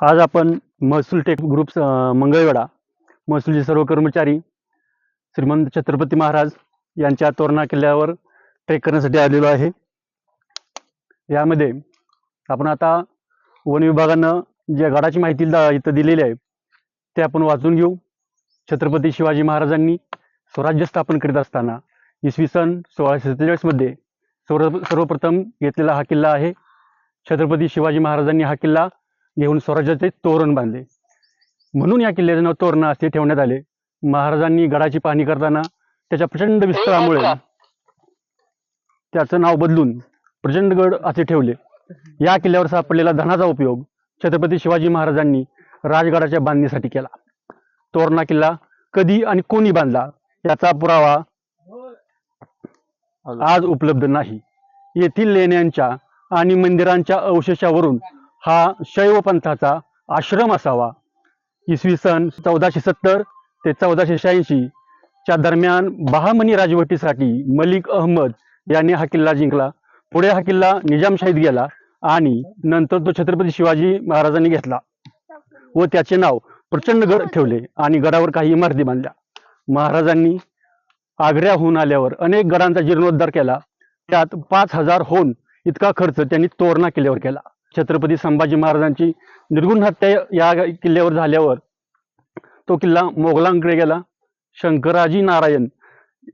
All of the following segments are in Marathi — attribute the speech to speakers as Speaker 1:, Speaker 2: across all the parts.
Speaker 1: आज आपण महसूल टेक ग्रुप अ, मंगळवेढा महसूलचे सर्व कर्मचारी श्रीमंत छत्रपती महाराज यांच्या तोरणा किल्ल्यावर ट्रेक करण्यासाठी आलेलो आहे. यामध्ये आपण आता वन विभागानं ज्या गडाची माहिती इथं दिलेली आहे ते आपण वाचून घेऊ. छत्रपती शिवाजी महाराजांनी स्वराज्य स्थापन करीत असताना इसवी सन सोळाशे सत्तेचाळीसमध्ये सर्व सर्वप्रथम घेतलेला हा किल्ला आहे. छत्रपती शिवाजी महाराजांनी हा किल्ला घेऊन स्वराज्याचे तोरण बांधले. म्हणून या किल्ल्याचे नाव तोरणा असे ठेवण्यात आले. महाराजांनी गडाची पाहणी करताना त्याच्या प्रचंड विस्तारामुळे त्याचं नाव बदलून प्रचंडगड असे ठेवले. या किल्ल्यावर सापडलेला धनाचा उपयोग छत्रपती शिवाजी महाराजांनी राजगडाच्या बांधणीसाठी केला. तोरणा किल्ला कधी आणि कोणी बांधला याचा पुरावा आज उपलब्ध नाही. येथील लेण्यांच्या आणि मंदिरांच्या अवशेषावरून हा शैव पंथाचा आश्रम असावा. इसवी सन चौदाशे सत्तर ते चौदाशे शहाऐंशी च्या दरम्यान बहामनी राजवटीसाठी मलिक अहमद यांनी हा किल्ला जिंकला. पुढे हा किल्ला निजामशाहीत गेला आणि नंतर तो छत्रपती शिवाजी महाराजांनी घेतला व त्याचे नाव प्रचंडगड ठेवले आणि गडावर काही इमारती बांधल्या. महाराजांनी आग्र्याहून आल्यावर अनेक गडांचा जीर्णोद्धार केला. त्यात पाच हजार होऊन इतका खर्च त्यांनी तोरणा किल्ल्यावर केला. छत्रपती संभाजी महाराजांची निर्गुण हत्या या किल्ल्यावर झाल्यावर तो किल्ला मोगलांकडे गेला. शंकराजी नारायण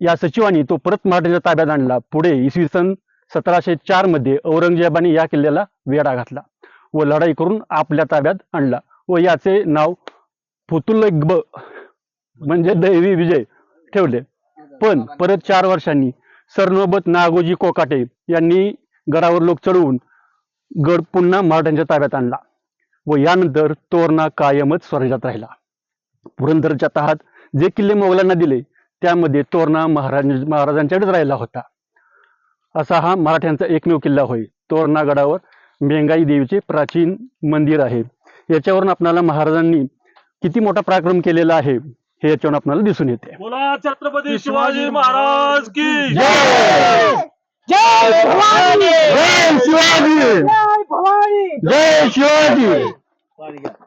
Speaker 1: या सचिवांनी तो परत मराठ्यांच्या ताब्यात आणला. पुढे इसवी सन सतराशे चारमध्ये औरंगजेबाने या किल्ल्याला वेढा घातला व लढाई करून आपल्या ताब्यात आणला व याचे नाव फुतुलग म्हणजे दैवी विजय ठेवले. पण परत चार वर्षांनी सरनोबत नागोजी कोकाटे यांनी गडावर लोक चढवून गड पुन्हा मराठ्यांच्या ताब्यात आणला व यानंतर तोरणा कायमच स्वराज्यात राहिला. पुरंदरच्या तहात जे किल्ले मोगलांना दिले त्यामध्ये तोरणा महाराज महाराजांच्याकडेच राहिला होता. असा हा मराठ्यांचा एकमेव किल्ला होय. तोरणा गडावर मेंगाई देवीचे प्राचीन मंदिर आहे. याच्यावरून आपल्याला महाराजांनी किती मोठा पराक्रम केलेला आहे हे याच्यावरून आपल्याला दिसून येते.
Speaker 2: बोला छत्रपती शिवाजी महाराज की
Speaker 1: जय
Speaker 3: जय भवानी